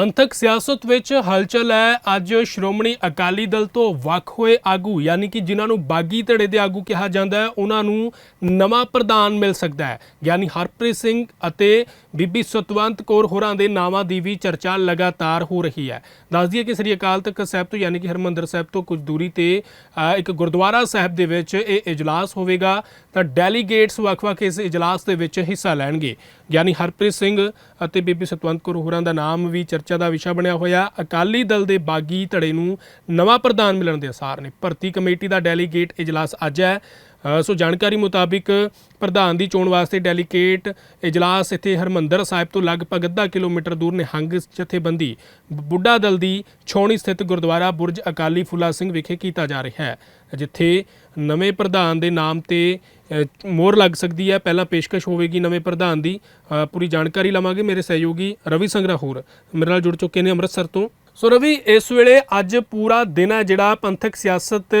ਪੰਥਕ ਸਿਆਸਤ ਵਿੱਚ ਹਲਚਲ ਹੈ। ਅੱਜ ਸ਼੍ਰੋਮਣੀ ਅਕਾਲੀ ਦਲ ਤੋਂ ਵੱਖ ਹੋਏ ਆਗੂ, ਯਾਨੀ ਕਿ ਜਿਨ੍ਹਾਂ ਨੂੰ ਬਾਗੀ ਧੜੇ ਦੇ ਆਗੂ ਕਿਹਾ ਜਾਂਦਾ ਹੈ, ਉਹਨਾਂ ਨੂੰ ਨਵਾਂ ਪ੍ਰਧਾਨ ਮਿਲ ਸਕਦਾ ਹੈ। ਗਿਆਨੀ ਹਰਪ੍ਰੀਤ ਸਿੰਘ ਅਤੇ ਬੀਬੀ ਸਤਵੰਤ ਕੌਰ ਹੋਰਾਂ ਦੇ ਨਾਵਾਂ ਦੀ ਵੀ ਚਰਚਾ ਲਗਾਤਾਰ ਹੋ ਰਹੀ ਹੈ। ਦੱਸ ਦਈਏ ਕਿ ਸ੍ਰੀ ਅਕਾਲ ਤਖਤ ਸਾਹਿਬ ਤੋਂ, ਯਾਨੀ ਕਿ ਹਰਮੰਦਰ ਸਾਹਿਬ ਤੋਂ ਕੁਝ ਦੂਰੀ ਤੇ ਇੱਕ ਗੁਰਦੁਆਰਾ ਸਾਹਿਬ ਦੇ ਵਿੱਚ ਇਹ ਇਜਲਾਸ ਹੋਵੇਗਾ। ਤਾਂ ਡੈਲੀਗੇਟਸ ਵੱਖ-ਵੱਖ ਇਸ ਇਜਲਾਸ ਦੇ ਵਿੱਚ ਹਿੱਸਾ ਲੈਣਗੇ। ਗਿਆਨੀ ਹਰਪ੍ਰੀਤ ਸਿੰਘ ਅਤੇ ਬੀਬੀ ਸਤਵੰਤ ਕੌਰ ਹੋਰਾਂ ਦਾ ਨਾਮ ਵੀ ਚਰਚਾ ਦਾ ਵਿਸ਼ਾ ਬਣਿਆ ਹੋਇਆ। ਅਕਾਲੀ ਦਲ ਦੇ ਬਾਗੀ ਧੜੇ ਨੂੰ ਨਵਾਂ ਪ੍ਰਧਾਨ ਮਿਲਣ ਦੇ ਅਸਾਰ ਨੇ। ਭਰਤੀ ਕਮੇਟੀ ਦਾ ਡੈਲੀਗੇਟ ਇਜਲਾਸ ਅੱਜ ਹੈ। ਸੋ ਜਾਣਕਾਰੀ ਮੁਤਾਬਿਕ ਪ੍ਰਧਾਨ ਦੀ ਚੋਣ ਵਾਸਤੇ ਡੈਲੀਗੇਟ ਇਜਲਾਸ ਇੱਥੇ ਹਰਮੰਦਰ ਸਾਹਿਬ ਤੋਂ ਲਗਭਗ ਅੱਧਾ ਕਿਲੋਮੀਟਰ ਦੂਰ ਨਿਹੰਗ ਜਥੇਬੰਦੀ ਬੁੱਢਾ ਦਲ ਦੀ ਛਾਉਣੀ ਸਥਿਤ ਗੁਰਦੁਆਰਾ ਬੁਰਜ ਅਕਾਲੀ ਫੁੱਲਾ ਸਿੰਘ ਵਿਖੇ ਕੀਤਾ ਜਾ ਰਿਹਾ ਹੈ। ਜਿੱਥੇ ਨਵੇਂ ਪ੍ਰਧਾਨ ਦੇ ਨਾਮ ਤੇ ਅ, ਮੋਹਰ ਲੱਗ ਸਕਦੀ ਹੈ। ਪਹਿਲਾਂ ਪੇਸ਼ਕਸ਼ ਹੋਵੇਗੀ ਨਵੇਂ ਪ੍ਰਧਾਨ ਦੀ। ਪੂਰੀ ਜਾਣਕਾਰੀ ਲਵਾਂਗੇ ਮੇਰੇ ਸਹਿਯੋਗੀ ਰਵੀ ਸੰਗਰਾ ਹੋਰ। ਮੇਰੇ ਨਾਲ ਜੁੜ ਚੁੱਕੇ ਨੇ ਅੰਮ੍ਰਿਤਸਰ ਤੋਂ। ਸੋ ਰਵੀ ਇਸ ਵੇਲੇ ਅੱਜ ਪੂਰਾ ਦਿਨ ਹੈ ਜਿਹੜਾ ਪੰਥਕ ਸਿਆਸਤ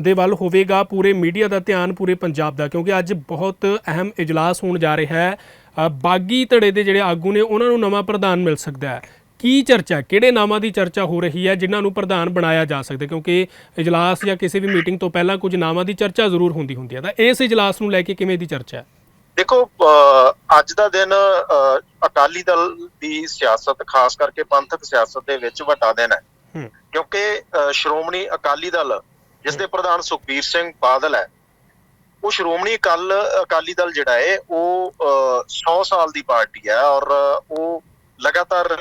ਦੇ ਵੱਲ ਹੋਵੇਗਾ ਪੂਰੇ ਮੀਡੀਆ ਦਾ ਧਿਆਨ ਪੂਰੇ ਪੰਜਾਬ ਦਾ ਕਿਉਂਕਿ ਅੱਜ ਬਹੁਤ ਅਹਿਮ ਇਜਲਾਸ ਹੋਣ ਜਾ ਰਿਹਾ ਹੈ। ਬਾਗੀ ਧੜੇ ਦੇ ਜਿਹੜੇ ਆਗੂ ਨੇ ਉਹਨਾਂ ਨੂੰ ਨਵਾਂ ਪ੍ਰਧਾਨ ਮਿਲ ਸਕਦਾ ਹੈ। ਕੀ ਚਰਚਾ ਹੈ? ਕਿਹੜੇ ਨਾਮਾਂ ਦੀ ਚਰਚਾ ਹੋ ਰਹੀ ਹੈ ਜਿਨ੍ਹਾਂ ਨੂੰ ਪ੍ਰਧਾਨ ਬਣਾਇਆ ਜਾ ਸਕਦਾ? ਕਿਉਂਕਿ ਇਜਲਾਸ ਜਾਂ ਕਿਸੇ ਵੀ ਮੀਟਿੰਗ ਤੋਂ ਪਹਿਲਾਂ ਕੁਝ ਨਾਮਾਂ ਦੀ ਚਰਚਾ ਜ਼ਰੂਰ ਹੁੰਦੀ ਹੁੰਦੀ ਹੈ ਤਾਂ ਇਸ ਇਜਲਾਸ ਨੂੰ ਲੈ ਕੇ ਕਿਵੇਂ ਦੀ ਚਰਚਾ ਹੈ ਦੇਖੋ ਅੱਜ ਦਾ ਦਿਨ ਅਕਾਲੀ ਦਲ ਦੀ ਸਿਆਸਤ ਖਾਸ ਕਰਕੇ ਪੰਥਕ ਸਿਆਸਤ ਦੇ ਵਿੱਚ ਵੱਡਾ ਦਿਨ ਹੈ ਕਿਉਂਕਿ ਸ਼੍ਰੋਮਣੀ ਅਕਾਲੀ ਦਲ ਜਿਸ ਦੇ ਪ੍ਰਧਾਨ ਸੁਖਬੀਰ ਸਿੰਘ ਬਾਦਲ ਹੈ ਉਹ ਸ਼੍ਰੋਮਣੀ ਅਕਾਲ ਅਕਾਲੀ ਦਲ ਜਿਹੜਾ ਹੈ ਉਹ ਅਹ 100 ਸਾਲ ਦੀ ਪਾਰਟੀ ਹੈ ਔਰ ਉਹ ਲਗਾਤਾਰ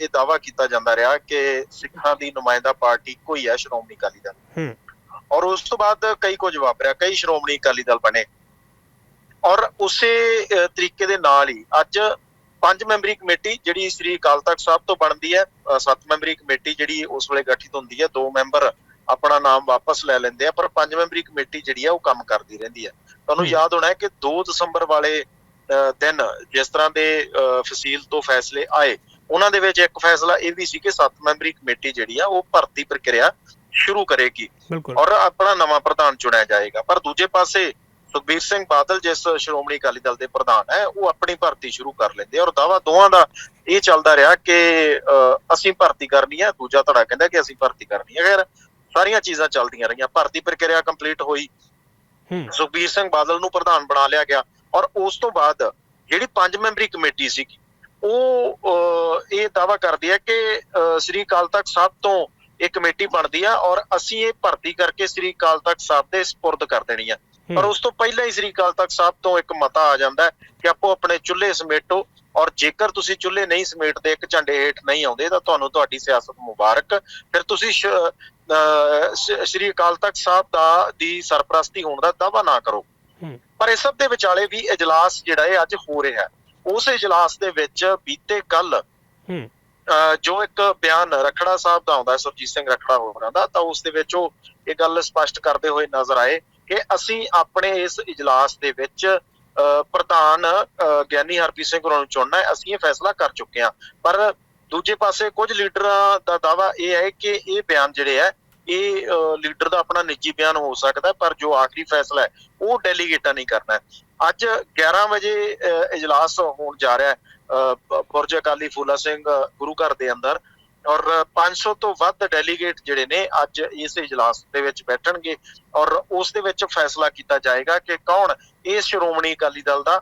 ਇਹ ਦਾਵਾ ਕੀਤਾ ਜਾਂਦਾ ਰਿਹਾ ਕਿ ਸਿੱਖਾਂ ਦੀ ਨੁਮਾਇੰਦਾ ਪਾਰਟੀ ਕੋਈ ਹੈ ਸ਼੍ਰੋਮਣੀ ਅਕਾਲੀ ਦਲ। ਔਰ ਉਸ ਤੋਂ ਬਾਅਦ ਕਈ ਕੁਝ ਵਾਪਰਿਆ ਕਈ ਸ਼੍ਰੋਮਣੀ ਅਕਾਲੀ ਦਲ ਬਣੇ। ਔਰ ਉਸੇ ਤਰੀਕੇ ਦੇ ਨਾਲ ਹੀ ਅੱਜ ਪੰਜ ਮੈਂਬਰੀ ਕਮੇਟੀ ਜਿਹੜੀ ਸ੍ਰੀ ਅਕਾਲ ਤਖਤ ਸਾਹਿਬ ਤੋਂ ਬਣਦੀ ਹੈ ਸੱਤ ਮੈਂਬਰੀ ਕਮੇਟੀ ਜਿਹੜੀ ਉਸ ਵੇਲੇ ਗਠਿਤ ਹੁੰਦੀ ਹੈ ਦੋ ਮੈਂਬਰ ਆਪਣਾ ਨਾਮ ਵਾਪਸ ਲੈ ਲੈਂਦੇ ਆ ਪਰ ਪੰਜ ਮੈਂਬਰੀ ਕਮੇਟੀ ਜਿਹੜੀ ਆ ਉਹ ਕੰਮ ਕਰਦੀ ਰਹਿੰਦੀ ਹੈ। ਤੁਹਾਨੂੰ। ਯਾਦ ਹੋਣਾ ਹੈ ਕਿ 2 ਦਸੰਬਰ ਵਾਲੇ ਦਿਨ ਜਿਸ ਤਰ੍ਹਾਂ ਦੇ ਫਸੀਲ ਤੋਂ ਫੈਸਲੇ ਆਏ ਉਹਨਾਂ ਦੇ ਵਿੱਚ ਇੱਕ ਫੈਸਲਾ ਇਹ ਵੀ ਸੀ ਕਿ ਸੱਤ ਮੈਂਬਰੀ ਕਮੇਟੀ ਜਿਹੜੀ ਆ ਉਹ ਭਰਤੀ ਪ੍ਰਕਿਰਿਆ ਸ਼ੁਰੂ ਕਰੇਗੀ ਔਰ ਆਪਣਾ ਨਵਾਂ ਪ੍ਰਧਾਨ ਚੁਣਿਆ ਜਾਏਗਾ। ਪਰ ਦੂਜੇ ਪਾਸੇ ਸੁਖਬੀਰ ਸਿੰਘ ਬਾਦਲ ਜਿਸ ਸ਼੍ਰੋਮਣੀ ਅਕਾਲੀ ਦਲ ਦੇ ਪ੍ਰਧਾਨ ਹੈ ਉਹ ਆਪਣੀ ਭਰਤੀ ਸ਼ੁਰੂ ਕਰ ਲੈਂਦੇ ਔਰ ਦਾਵਾ ਦੋਵਾਂ ਦਾ ਇਹ ਚੱਲਦਾ ਰਿਹਾ ਕਿ ਅਸੀਂ ਭਰਤੀ ਕਰਨੀ ਹੈ ਦੂਜਾ ਧੜਾ ਕਹਿੰਦਾ ਕਿ ਅਸੀਂ ਭਰਤੀ ਕਰਨੀ ਹੈ ਖੈਰ ਸਾਰੀਆਂ ਚੀਜ਼ਾਂ ਚੱਲਦੀਆਂ ਰਹੀਆਂ। ਭਰਤੀ ਪ੍ਰਕਿਰਿਆ ਕੰਪਲੀਟ ਹੋਈ। ਸੁਖਬੀਰ ਸਿੰਘ ਬਾਦਲ ਨੂੰ ਪ੍ਰਧਾਨ ਬਣਾ ਲਿਆ ਗਿਆ। ਔਰ ਉਸ ਤੋਂ ਬਾਅਦ ਜਿਹੜੀ ਪੰਜ ਮੈਂਬਰੀ ਕਮੇਟੀ ਸੀ ਉਹ ਇਹ ਦਾਵਾ ਕਰਦੀ ਹੈ ਕਿ ਸ੍ਰੀ ਅਕਾਲ ਤਖਤ ਸਾਹਿਬ ਤੋਂ ਇਹ ਕਮੇਟੀ ਬਣਦੀ ਆ ਔਰ ਅਸੀਂ ਇਹ ਭਰਤੀ ਕਰਕੇ ਸ੍ਰੀ ਅਕਾਲ ਤਖਤ ਸਾਹਿਬ ਦੇ ਸਪੁਰਦ ਕਰ ਦੇਣੀ ਆ। ਪਰ ਉਸ ਤੋਂ ਪਹਿਲਾਂ ਹੀ ਸ੍ਰੀ ਅਕਾਲ ਤਖਤ ਸਾਹਿਬ ਤੋਂ ਇੱਕ ਮਤਾ ਆ ਜਾਂਦਾ ਕਿ ਆਪੋ ਆਪਣੇ ਚੁੱਲ੍ਹੇ ਸਮੇਟੋ ਔਰ ਜੇਕਰ ਤੁਸੀਂ ਚੁੱਲ੍ਹੇ ਨਹੀਂ ਸਮੇਟਦੇ ਇੱਕ ਝੰਡੇ ਹੇਠ ਨਹੀਂ ਆਉਂਦੇ ਤਾਂ ਤੁਹਾਨੂੰ ਤੁਹਾਡੀ ਸਿਆਸਤ ਮੁਬਾਰਕ। ਫਿਰ ਤੁਸੀਂ ਸ੍ਰੀ ਅਕਾਲ ਤਖਤ ਸਾਹਿਬ ਦਾ ਦੀ ਸਰਪ੍ਰਸਤੀ ਹੋਣ ਦਾ ਦਾਵਾ ਨਾ ਕਰੋ। ਪਰ ਇਸ ਸਭ ਦੇ ਵਿਚਾਲੇ ਵੀ ਇਜਲਾਸ ਜਿਹੜਾ ਇਹ ਅੱਜ ਹੋ ਰਿਹਾ ਹੈ। ਉਸ ਇਜਲਾਸ ਦੇ ਵਿੱਚ ਬੀਤੇ ਕੱਲ ਹੂੰ। ਜੋ ਇੱਕ ਬਿਆਨ ਰਖੜਾ ਸਾਹਿਬ ਦਾ ਆਉਂਦਾ ਹੈ ਸੁਰਜੀਤ ਸਿੰਘ ਰਖੜਾ ਹੋਰਾਂ ਦਾ ਤਾਂ ਉਸ ਦੇ ਵਿੱਚ ਉਹ ਇਹ ਗੱਲ ਸਪਸ਼ਟ ਕਰਦੇ ਹੋਏ ਨਜ਼ਰ ਆਏ ਕਿ ਅਸੀਂ ਆਪਣੇ ਇਸ ਇਜਲਾਸ ਦੇ ਵਿੱਚ ਪ੍ਰਧਾਨ ਗਿਆਨੀ ਹਰਪ੍ਰੀਤ ਸਿੰਘ ਹੋਰਾਂ ਨੂੰ ਚੁਣਨਾ ਹੈ ਅਸੀਂ ਇਹ ਫੈਸਲਾ ਕਰ ਚੁੱਕੇ ਹਾਂ। ਪਰ ਦੂਜੇ ਪਾਸੇ ਕੁਝ ਲੀਡਰਾਂ ਦਾ ਦਾਵਾ ਇਹ ਹੈ ਕਿ ਇਹ ਬਿਆਨ ਜਿਹੜੇ ਹੈ ਇਹ ਲੀਡਰ ਦਾ ਆਪਣਾ ਨਿੱਜੀ ਬਿਆਨ ਹੋ ਸਕਦਾ ਪਰ ਜੋ ਆਖਰੀ ਫੈਸਲਾ ਹੈ ਉਹ ਡੈਲੀਗੇਟਾਂ ਨਹੀਂ ਕਰਨਾ ਅੱਜ 11 ਵਜੇ ਇਜਲਾਸ ਹੋਣ ਜਾ ਰਿਹਾ ਹੈ ਅਹ, ਬੁਰਜ ਅਕਾਲੀ ਫੂਲਾ ਸਿੰਘ ਗੁਰੂ ਘਰ ਦੇ ਅੰਦਰ ਔਰ 500 ਤੋਂ ਵੱਧ ਡੈਲੀਗੇਟ ਜਿਹੜੇ ਨੇ ਅੱਜ ਇਸ ਇਜਲਾਸ ਦੇ ਵਿੱਚ ਬੈਠਣਗੇ ਔਰ ਉਸ ਦੇ ਵਿੱਚ ਫੈਸਲਾ ਕੀਤਾ ਜਾਏਗਾ ਕਿ ਕੌਣ ਇਸ ਸ਼੍ਰੋਮਣੀ ਅਕਾਲੀ ਦਲ ਦਾ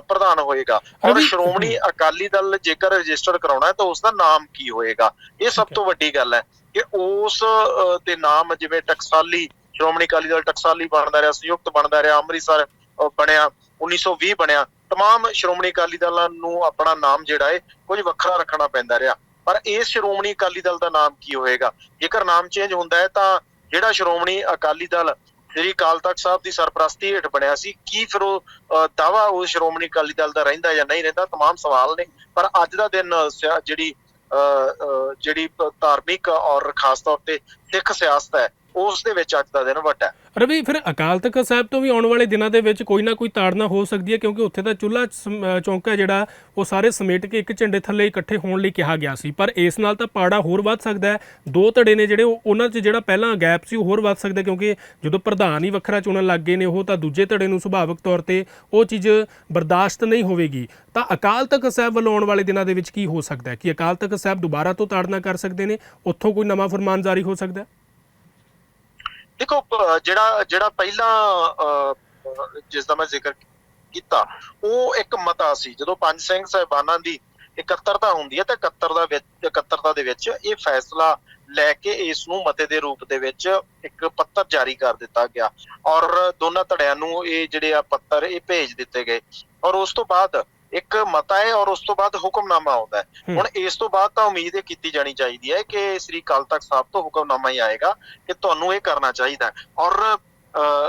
ਪ੍ਰਧਾਨ ਹੋਏਗਾ ਔਰ ਰਵੀ- ਸ਼੍ਰੋਮਣੀ ਅਕਾਲੀ ਦਲ ਜੇਕਰ ਰਜਿਸਟਰ ਕਰਾਉਣਾ ਹੈ ਤਾਂ ਉਸ ਦਾ ਨਾਮ ਕੀ ਹੋਏਗਾ ਇਹ ਸਭ ਠੀਕ ਹੈ। ਤੋਂ ਵੱਡੀ ਗੱਲ ਹੈ ਕਿ ਉਸ ਅਹ, ਦੇ ਨਾਮ ਜਿਵੇਂ ਟਕਸਾਲੀ ਸ਼੍ਰੋਮਣੀ ਅਕਾਲੀ ਦਲ ਟਕਸਾਲੀ ਬਣਦਾ ਰਿਹਾ ਸੰਯੁਕਤ ਬਣਦਾ ਰਿਹਾ ਅੰਮ੍ਰਿਤਸਰ ਅਹ, ਬਣਿਆ 1920 ਬਣਿਆ तमाम ਸ਼੍ਰੋਮਣੀ ਅਕਾਲੀ ਦਲਾਂ ਨੂੰ ਆਪਣਾ ਨਾਮ ਜਿਹੜਾ ਹੈ ਕੁਝ ਵੱਖਰਾ ਰੱਖਣਾ ਪੈਂਦਾ ਰਿਹਾ ਪਰ ਇਸ ਸ਼੍ਰੋਮਣੀ ਅਕਾਲੀ ਦਲ ਦਾ ਨਾਮ ਕੀ ਹੋਏਗਾ ਜੇਕਰ ਨਾਮ ਚੇਂਜ ਹੁੰਦਾ ਹੈ ਤਾਂ ਜਿਹੜਾ ਸ਼੍ਰੋਮਣੀ ਅਕਾਲੀ ਦਲ ਸ੍ਰੀ ਅਕਾਲ ਤਖਤ ਸਾਹਿਬ ਦੀ ਸਰਪ੍ਰਸਤੀ ਹੇਠ ਬਣਿਆ ਸੀ ਕੀ ਫਿਰ ਉਹ ਅਹ, ਦਾਵਾ ਉਹ ਸ਼੍ਰੋਮਣੀ ਅਕਾਲੀ ਦਲ ਦਾ ਰਹਿੰਦਾ ਜਾਂ ਨਹੀਂ ਰਹਿੰਦਾ तमाम ਸਵਾਲ ਨੇ ਪਰ ਅੱਜ ਦਾ ਦਿਨ ਸਿਆ- ਜਿਹੜੀ ਅਹ, ਅਹ, ਜਿਹੜੀ ਪ- ਧਾਰਮਿਕ ਔਰ ਖਾਸ ਤੌਰ ਤੇ ਸਿੱਖ ਸਿਆਸਤ ਹੈ ਉਸ ਦੇ ਵਿੱਚ ਅੱਜ ਦਾ ਦਿਨ ਵੱਡਾ ਹੈ ਰਵੀ ਫਿਰ ਅਕਾਲ ਤਖਤ ਸਾਹਿਬ ਤੋਂ ਵੀ ਆਉਣ ਵਾਲੇ ਦਿਨਾਂ ਦੇ ਵਿੱਚ ਕੋਈ ਨਾ ਕੋਈ ਤਾੜਨਾ ਹੋ ਸਕਦੀ ਹੈ ਕਿਉਂਕਿ ਉੱਥੇ ਦਾ ਚੁੱਲ੍ਹਾ ਸਮ- ਅ, ਚੌਂਕਾ ਜਿਹੜਾ ਉਹ ਸਾਰੇ ਸਮੇਟ ਕੇ ਇੱਕ ਝੰਡੇ ਥੱਲੇ ਇਕੱਠੇ ਹੋਣ ਲਈ ਕਿਹਾ ਗਿਆ ਸੀ। ਪਰ ਇਸ ਨਾਲ ਤਾਂ ਪਾੜਾ ਹੋਰ ਵੱਧ ਸਕਦਾ ਹੈ। ਦੋ ਧੜੇ ਨੇ ਜਿਹੜੇ ਉਹ- ਉਹਨਾਂ 'ਚ ਜਿਹੜਾ ਪਹਿਲਾਂ ਗੈਪ ਸੀ ਉਹ ਹੋਰ ਵੱਧ ਸਕਦਾ ਕਿਉਂਕਿ ਜਦੋਂ ਪ੍ਰਧਾਨ ਹੀ ਵੱਖਰਾ ਚੁਣਨ ਲੱਗ ਗਏ ਨੇ ਉਹ ਤਾਂ ਦੂਜੇ ਧੜੇ ਨੂੰ ਸੁਭਾਵਿਕ ਤੌਰ ਤੇ ਉਹ ਚੀਜ਼ ਬਰਦਾਸ਼ਤ ਨਹੀਂ ਹੋਵੇਗੀ। ਤਾਂ ਅਕਾਲ ਤਖਤ ਸਾਹਿਬ ਵੱਲੋਂ ਆਉਣ ਵਾਲੇ ਦਿਨਾਂ ਦੇ ਵਿੱਚ ਕੀ ਹੋ ਸਕਦਾ ਹੈ? ਕਿ ਅਕਾਲ ਤਖਤ ਸਾਹਿਬ ਦੁਬਾਰਾ ਤੋਂ ਤਾੜਨਾ ਕਰ ਸਕਦੇ ਨੇ? ਉੱਥੋਂ ਕੋਈ ਨਵਾਂ ਫਰਮਾਨ ਜਾਰੀ ਹੋ ਸਕਦਾ ਹੈ? ਦੇਖੋ ਜਿਹੜਾ ਜਿਹੜਾ ਪਹਿਲਾਂ ਜਿਸ ਦਾ ਮੈਂ ਜ਼ਿਕਰ ਕੀਤਾ, ਉਹ ਇੱਕ ਮਤਾ ਸੀ। ਜਦੋਂ ਪੰਜ ਸਿੰਘ ਸਾਹਿਬਾਨਾਂ ਦੀ ਇਕੱਤਰਤਾ ਹੁੰਦੀ ਹੈ, ਤਾਂ ਇਕੱਤਰ ਦਾ ਵਿੱਚ ਇਕੱਤਰਤਾ ਦੇ ਵਿੱਚ ਇਹ ਫੈਸਲਾ ਲੈ ਕੇ ਇਸ ਨੂੰ ਮਤੇ ਦੇ ਰੂਪ ਦੇ ਵਿੱਚ ਇੱਕ ਪੱਤਰ ਜਾਰੀ ਕਰ ਦਿੱਤਾ ਗਿਆ। ਔਰ ਦੋਨਾਂ ਧੜਿਆਂ ਨੂੰ ਇਹ ਜਿਹੜੇ ਆ ਪੱਤਰ, ਇਹ ਭੇਜ ਦਿੱਤੇ ਗਏ। ਔਰ ਉਸ ਤੋਂ ਬਾਅਦ ਇੱਕ ਮਤਾ ਹੈ ਔਰ ਉਸ ਤੋਂ ਬਾਅਦ ਹੁਕਮਨਾਮਾ ਆਉਂਦਾ ਹੈ। ਹੁਣ ਇਸ ਤੋਂ ਬਾਅਦ ਤਾਂ ਉਮੀਦ ਇਹ ਕੀਤੀ ਜਾਣੀ ਚਾਹੀਦੀ ਹੈ ਕਿ ਸ੍ਰੀ ਅਕਾਲ ਤਖਤ ਸਾਹਿਬ ਤੋਂ ਹੁਕਮਨਾਮਾ ਹੀ ਆਏਗਾ ਕਿ ਤੁਹਾਨੂੰ ਇਹ ਕਰਨਾ ਚਾਹੀਦਾ। ਔਰ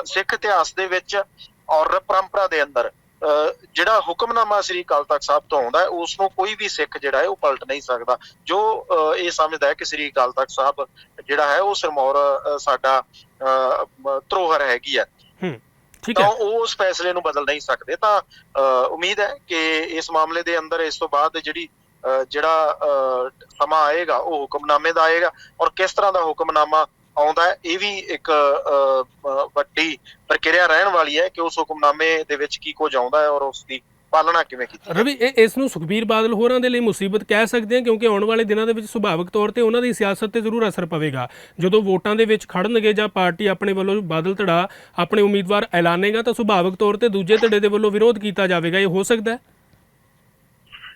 ਸਿੱਖ ਇਤਿਹਾਸ ਦੇ ਵਿੱਚ ਔਰ ਪਰੰਪਰਾ ਦੇ ਅੰਦਰ ਜਿਹੜਾ ਹੁਕਮਨਾਮਾ ਸ੍ਰੀ ਅਕਾਲ ਤਖਤ ਸਾਹਿਬ ਤੋਂ ਆਉਂਦਾ ਹੈ ਉਸ ਨੂੰ ਕੋਈ ਵੀ ਸਿੱਖ ਜਿਹੜਾ ਹੈ ਉਹ ਪਲਟ ਨਹੀਂ ਸਕਦਾ ਜੋ ਇਹ ਸਮਝਦਾ ਹੈ ਕਿ ਸ੍ਰੀ ਅਕਾਲ ਤਖਤ ਸਾਹਿਬ ਜਿਹੜਾ ਹੈ ਉਹ ਸਿਰਮੌਰ ਸਾਡਾ ਧਰੋਹਰ ਹੈਗੀ ਹੈ ਤਾਂ ਉਹ ਉਸ ਫੈਸਲੇ ਨੂੰ ਬਦਲ ਨਹੀਂ ਸਕਦੇ। ਤਾਂ ਉਮੀਦ ਹੈ ਕਿ ਇਸ ਮਾਮਲੇ ਦੇ ਅੰਦਰ ਇਸ ਤੋਂ ਬਾਅਦ ਜਿਹੜੀ ਜਿਹੜਾ ਸਮਾਂ ਆਏਗਾ ਉਹ ਹੁਕਮਨਾਮੇ ਦਾ ਆਏਗਾ। ਔਰ ਕਿਸ ਤਰ੍ਹਾਂ ਦਾ ਹੁਕਮਨਾਮਾ ਆਉਂਦਾ ਹੈ ਇਹ ਵੀ ਇੱਕ ਵੱਡੀ ਪ੍ਰਕਿਰਿਆ ਰਹਿਣ ਵਾਲੀ ਹੈ ਕਿ ਉਸ ਹੁਕਮਨਾਮੇ ਦੇ ਵਿੱਚ ਕੀ ਕੁਝ ਆਉਂਦਾ ਹੈ ਔਰ ਉਸ ਦੀ ਪਾਲਣਾ ਕਿਵੇਂ ਕੀਤੀ ਰਵੀ ਇਹ ਇਸ ਨੂੰ ਸੁਖਬੀਰ ਬਾਦਲ ਹੋਰਾਂ ਦੇ ਲਈ ਮੁਸੀਬਤ ਕਹਿ ਸਕਦੇ ਹਾਂ ਕਿਉਂਕਿ ਆਉਣ ਵਾਲੇ ਦਿਨਾਂ ਦੇ ਵਿੱਚ ਸੁਭਾਵਿਕ ਤੌਰ ਤੇ ਉਹਨਾਂ ਦੀ ਸਿਆਸਤ ਤੇ ਜ਼ਰੂਰ ਅਸਰ ਪਵੇਗਾ। ਜਦੋਂ ਵੋਟਾਂ ਦੇ ਵਿੱਚ ਖੜਨਗੇ ਜਾਂ ਪਾਰਟੀ ਆਪਣੇ ਵੱਲੋਂ ਬਾਦਲ ਧੜਾ ਆਪਣੇ ਉਮੀਦਵਾਰ ਐਲਾਨੇਗਾ ਤਾਂ ਸੁਭਾਵਿਕ ਤੌਰ ਤੇ ਦੂਜੇ ਧੜੇ ਦੇ ਵੱਲੋਂ ਵਿਰੋਧ ਕੀਤਾ ਜਾਵੇਗਾ। ਇਹ ਹੋ ਸਕਦਾ ਹੈ?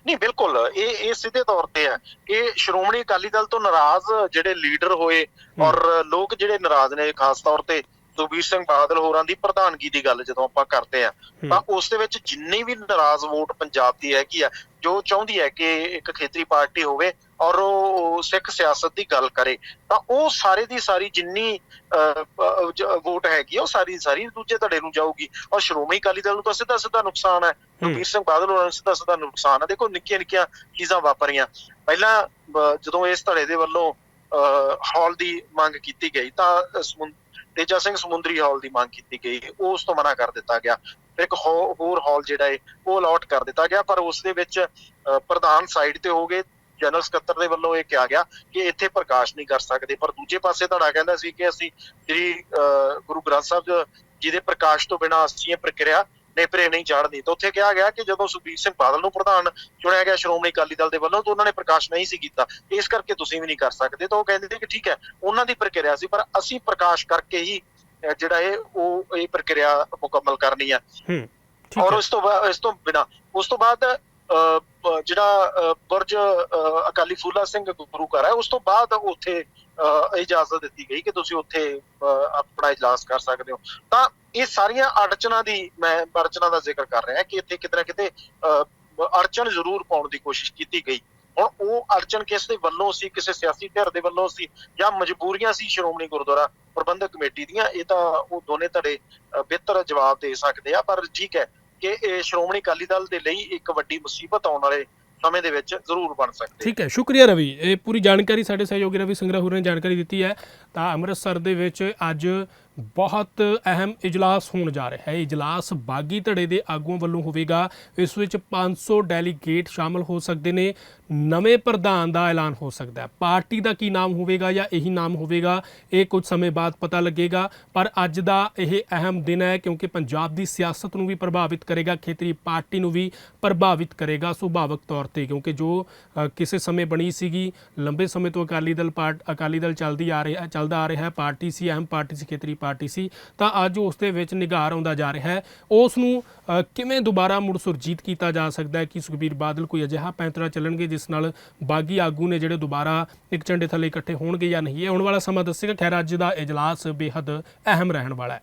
ਨਹੀਂ ਬਿਲਕੁਲ। ਇਹ ਇਹ ਸਿੱਧੇ ਤੌਰ ਤੇ ਹੈ। ਕਿ ਸ਼੍ਰੋਮਣੀ ਅਕਾਲੀ ਦਲ ਤੋਂ ਨਾਰਾਜ਼ ਜਿਹੜੇ ਲੀਡਰ ਹੋਏ ਔਰ ਲੋਕ ਜਿਹੜੇ ਨਾਰਾਜ਼ ਨੇ ਖਾਸ ਤੌਰ ਤੇ ਸੁਖਬੀਰ ਸਿੰਘ ਬਾਦਲ ਹੋਰਾਂ ਦੀ ਪ੍ਰਧਾਨਗੀ ਦੀ ਗੱਲ ਜਦੋਂ ਆਪਾਂ ਕਰਦੇ ਆ। ਤਾਂ ਉਸ ਦੇ ਵਿੱਚ ਜਿੰਨੀ ਵੀ ਨਾਰਾਜ਼ ਵੋਟ ਪੰਜਾਬ ਦੀ ਹੈਗੀ ਆ ਜੋ ਚਾਹੁੰਦੀ ਹੈ ਕਿ ਇੱਕ ਖੇਤਰੀ ਪਾਰਟੀ ਹੋਵੇ ਔਰ ਉਹ ਸਿੱਖ ਸਿਆਸਤ ਦੀ ਗੱਲ ਕਰੇ ਤਾਂ ਉਹ ਸਾਰੇ ਦੀ ਸਾਰੀ ਜਿੰਨੀ ਵੋਟ ਹੈਗੀ ਆ, ਉਹ ਸਾਰੀ ਸਾਰੀ ਦੂਜੇ ਧੜੇ ਨੂੰ ਜਾਊਗੀ। ਔਰ ਸ਼੍ਰੋਮਣੀ ਅਕਾਲੀ ਦਲ ਨੂੰ ਤਾਂ ਸਿੱਧਾ ਸਿੱਧਾ ਨੁਕਸਾਨ ਹੈ। ਸੁਖਬੀਰ ਸਿੰਘ ਬਾਦਲ ਹੋਰਾਂ ਨੂੰ ਸਿੱਧਾ ਸਿੱਧਾ ਨੁਕਸਾਨ ਹੈ। ਦੇਖੋ ਨਿੱਕੀਆਂ ਨਿੱਕੀਆਂ ਚੀਜ਼ਾਂ ਵਾਪਰੀਆਂ। ਪਹਿਲਾਂ ਜਦੋਂ ਇਸ ਧੜੇ ਦੇ ਵੱਲੋਂ ਹਾਲ ਦੀ ਮੰਗ ਕੀਤੀ ਗਈ ਤਾਂ ਤੇਜਾ ਸਿੰਘ ਸਮੁੰਦਰੀ ਹਾਲ ਦੀ ਮੰਗ ਕੀਤੀ ਗਈ ਉਸ ਤੋਂ ਮਨਾ ਕਰ ਦਿੱਤਾ ਗਿਆ। ਫਿਰ ਇੱਕ ਹੋਰ ਹਾਲ ਜਿਹੜਾ ਹੈ ਉਹ ਅਲਾਟ ਕਰ ਦਿੱਤਾ ਗਿਆ ਪਰ ਉਸ ਦੇ ਵਿੱਚ ਪ੍ਰਧਾਨ ਸਾਈਡ ਤੇ ਹੋ ਗਏ ਜਨਰਲ ਸਕੱਤਰ ਦੇ ਵੱਲੋਂ ਇਹ ਕਿਹਾ ਗਿਆ ਕਿ ਇੱਥੇ ਪ੍ਰਕਾਸ਼ ਨਹੀਂ ਕਰ ਸਕਦੇ। ਪਰ ਦੂਜੇ ਪਾਸੇ ਧੜਾ ਕਹਿੰਦਾ ਸੀ ਕਿ ਅਸੀਂ ਸ੍ਰੀ ਅਹ, ਗੁਰੂ ਗ੍ਰੰਥ ਸਾਹਿਬ ਜੀ ਦੇ ਪ੍ਰਕਾਸ਼ ਤੋਂ ਬਿਨਾਂ ਅਸੀਂ ਇਹ ਪ੍ਰਕਿਰਿਆ ਨੇਪਰੇ ਨਹੀਂ ਚਾੜਨੀ ਤਾਂ ਉੱਥੇ ਕਿਹਾ ਗਿਆ ਕਿ ਜਦੋਂ ਸੁਖਬੀਰ ਸਿੰਘ ਬਾਦਲ ਨੂੰ ਪ੍ਰਧਾਨ ਚੁਣਿਆ ਗਿਆ ਸ਼੍ਰੋਮਣੀ ਅਕਾਲੀ ਦਲ ਦੇ ਵੱਲੋਂ ਤਾਂ ਉਹਨਾਂ ਨੇ ਪ੍ਰਕਾਸ਼ ਨਹੀਂ ਸੀ ਕੀਤਾ। ਇਸ ਕਰਕੇ ਤੁਸੀਂ ਵੀ ਨਹੀਂ ਕਰ ਸਕਦੇ। ਤਾਂ ਉਹ ਕਹਿੰਦੇ ਸੀ ਕਿ ਠੀਕ ਹੈ ਉਹਨਾਂ ਦੀ ਪ੍ਰਕਿਰਿਆ ਸੀ ਪਰ ਅਸੀਂ ਪ੍ਰਕਾਸ਼ ਕਰਕੇ ਹੀ ਜਿਹੜਾ ਇਹ ਉਹ ਇਹ ਪ੍ਰਕਿਰਿਆ ਮੁਕੰਮਲ ਕਰਨੀ ਹੈ। ਹੂੰ ਠੀਕ ਔਰ ਉਸ ਤੋਂ ਬਾਅਦ ਇਸ ਤੋਂ ਬਿਨਾ ਉਸ ਤੋਂ ਬਾਅਦ ਜਿਹੜਾ ਬੁਰਜ ਅਕਾਲੀ ਫੂਲਾ ਸਿੰਘ ਗੁਰੂ ਘਰ ਹੈ, ਉਸ ਤੋਂ ਬਾਅਦ ਉੱਥੇ ਇਜਾਜ਼ਤ ਦਿੱਤੀ ਗਈ ਕਿ ਤੁਸੀਂ ਉੱਥੇ ਆਪਣਾ ਇਜਲਾਸ ਕਰ ਸਕਦੇ ਹੋ। ਤਾਂ ਇਹ ਸਾਰੀਆਂ ਅੜਚਨਾਂ ਦੀ ਮੈਂ ਅੜਚਨਾਂ ਦਾ ਜ਼ਿਕਰ ਕਰ ਰਿਹਾ ਕਿ ਇੱਥੇ ਕਿਤੇ ਨਾ ਕਿਤੇ ਅੜਚਨ ਜ਼ਰੂਰ ਪਾਉਣ ਦੀ ਕੋਸ਼ਿਸ਼ ਕੀਤੀ ਗਈ। ਹੁਣ ਉਹ ਅੜਚਨ ਕਿਸ ਦੇ ਵੱਲੋਂ ਸੀ, ਕਿਸੇ ਸਿਆਸੀ ਧਿਰ ਦੇ ਵੱਲੋਂ ਸੀ, ਜਾਂ ਮਜਬੂਰੀਆਂ ਸੀ ਸ਼੍ਰੋਮਣੀ ਗੁਰਦੁਆਰਾ ਪ੍ਰਬੰਧਕ ਕਮੇਟੀ ਦੀਆਂ, ਇਹ ਤਾਂ ਉਹ ਦੋਨੇ ਧੜੇ ਬਿਹਤਰ ਜਵਾਬ ਦੇ ਸਕਦੇ ਆ, ਪਰ ਠੀਕ ਹੈ ਕਿ ਇਹ ਸ਼੍ਰੋਮਣੀ ਅਕਾਲੀ ਦਲ ਦੇ ਲਈ ਇੱਕ ਵੱਡੀ ਮੁਸੀਬਤ ਆਉਣ ਵਾਲੇ ਸਮੇਂ ਦੇ ਵਿੱਚ ਜ਼ਰੂਰ ਬਣ ਸਕਦੀ ਠੀਕ ਹੈ, ਸ਼ੁਕਰੀਆ ਰਵੀ। ਇਹ ਪੂਰੀ ਜਾਣਕਾਰੀ ਸਾਡੇ ਸਹਿਯੋਗੀ ਰਵੀ ਸਿੰਘ ਰਾਹੂਰ ਨੇ ਜਾਣਕਾਰੀ ਦਿੱਤੀ ਹੈ। ਤਾਂ ਅੰਮ੍ਰਿਤਸਰ ਦੇ ਵਿੱਚ ਅੱਜ ਬਹੁਤ ਅਹਿਮ ਇਜਲਾਸ ਹੋਣ ਜਾ ਰਿਹਾ ਹੈ। ਇਜਲਾਸ ਬਾਗੀ ਧੜੇ ਦੇ ਆਗੂਆਂ ਵੱਲੋਂ ਹੋਵੇਗਾ। ਇਸ ਵਿੱਚ 500 ਡੈਲੀਗੇਟ ਸ਼ਾਮਲ ਹੋ ਸਕਦੇ ਨੇ। ਨਵੇਂ ਪ੍ਰਧਾਨ ਦਾ ਐਲਾਨ ਹੋ ਸਕਦਾ ਹੈ। ਪਾਰਟੀ ਦਾ ਕੀ ਨਾਮ ਹੋਵੇਗਾ ਜਾਂ ਇਹੀ ਨਾਮ ਹੋਵੇਗਾ, ਇਹ ਕੁਝ ਸਮੇਂ ਬਾਅਦ ਪਤਾ ਲੱਗੇਗਾ। ਪਰ ਅੱਜ ਦਾ ਇਹ ਅਹਿਮ ਦਿਨ ਹੈ ਕਿਉਂਕਿ ਪੰਜਾਬ ਦੀ ਸਿਆਸਤ ਨੂੰ ਵੀ ਪ੍ਰਭਾਵਿਤ ਕਰੇਗਾ, ਖੇਤਰੀ ਪਾਰਟੀ ਨੂੰ ਵੀ ਪ੍ਰਭਾਵਿਤ ਕਰੇਗਾ ਸੁਭਾਵਿਕ ਤੌਰ ਤੇ। ਕਿਉਂਕਿ ਜੋ ਕਿਸੇ ਸਮੇਂ ਬਣੀ ਸੀਗੀ, ਲੰਬੇ ਸਮੇਂ ਤੋਂ ਅਕਾਲੀ ਦਲ ਪਾਰਟ, ਅਕਾਲੀ ਦਲ ਚੱਲਦੀ ਆ ਰਿਹਾ, ਚੱਲਦਾ ਆ ਰਿਹਾ ਹੈ। ਪਾਰਟੀ ਸੀ, ਅਹਿਮ ਪਾਰਟੀ ਸੀ, ਖੇਤਰੀ ਪਾਰਟੀ ਸੀ, ਤਾਂ ਅੱਜ ਉਸ ਦੇ ਵਿੱਚ ਨਿਗਾਰ ਆਉਂਦਾ ਜਾ ਰਿਹਾ ਹੈ। ਉਸ ਨੂੰ ਕਿਵੇਂ ਦੁਬਾਰਾ ਮੁੜ ਸੁਰਜੀਤ ਕੀਤਾ ਜਾ ਸਕਦਾ ਹੈ ਕਿ ਸੁਖਬੀਰ ਬਾਦਲ ਕੋਈ ਅਜਿਹਾ ਪੈਂਤਰਾ ਚੱਲਣਗੇ ਜਿਸ ਨਾਲ ਬਾਗੀ ਆਗੂ ਨੇ ਜਿਹੜੇ ਦੁਬਾਰਾ ਇੱਕ ਝੰਡੇ ਥੱਲੇ ਇਕੱਠੇ ਹੋਣਗੇ ਜਾਂ ਨਹੀਂ? ਇਹ ਆਉਣ ਵਾਲਾ ਸਮਾਂ ਦੱਸੇਗਾ। ਖੈਰ, ਅੱਜ ਦਾ ਇਜਲਾਸ ਬੇਹੱਦ ਅਹਿਮ ਰਹਿਣ ਵਾਲਾ ਹੈ।